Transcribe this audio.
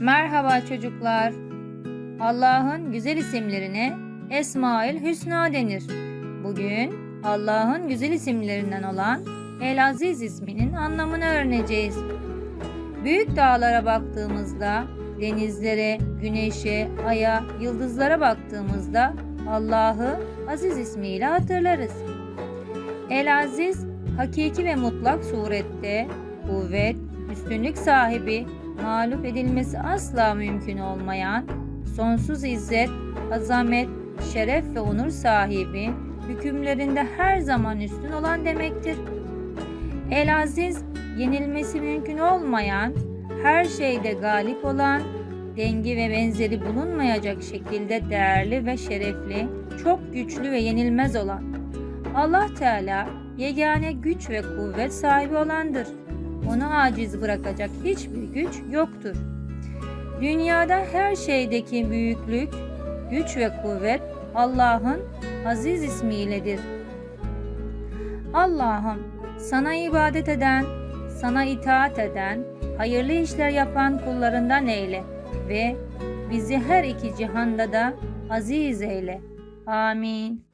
Merhaba çocuklar. Allah'ın güzel isimlerine Esmaül Hüsna denir. Bugün Allah'ın güzel isimlerinden olan El Aziz isminin anlamını öğreneceğiz. Büyük dağlara baktığımızda, denizlere, güneşe, aya, yıldızlara baktığımızda Allah'ı Aziz ismiyle hatırlarız. El Aziz, hakiki ve mutlak surette kuvvet, üstünlük sahibi, mağlup edilmesi asla mümkün olmayan, sonsuz izzet, azamet, şeref ve onur sahibi, hükümlerinde her zaman üstün olan demektir. El Aziz, yenilmesi mümkün olmayan, her şeyde galip olan, dengi ve benzeri bulunmayacak şekilde değerli ve şerefli, çok güçlü ve yenilmez olan. Allah Teala yegane güç ve kuvvet sahibi olandır. Onu aciz bırakacak hiçbir güç yoktur. Dünyada her şeydeki büyüklük, güç ve kuvvet Allah'ın aziz ismiyledir. Allah'ım sana ibadet eden, sana itaat eden, hayırlı işler yapan kullarından eyle ve bizi her iki cihanda da aziz eyle. Amin.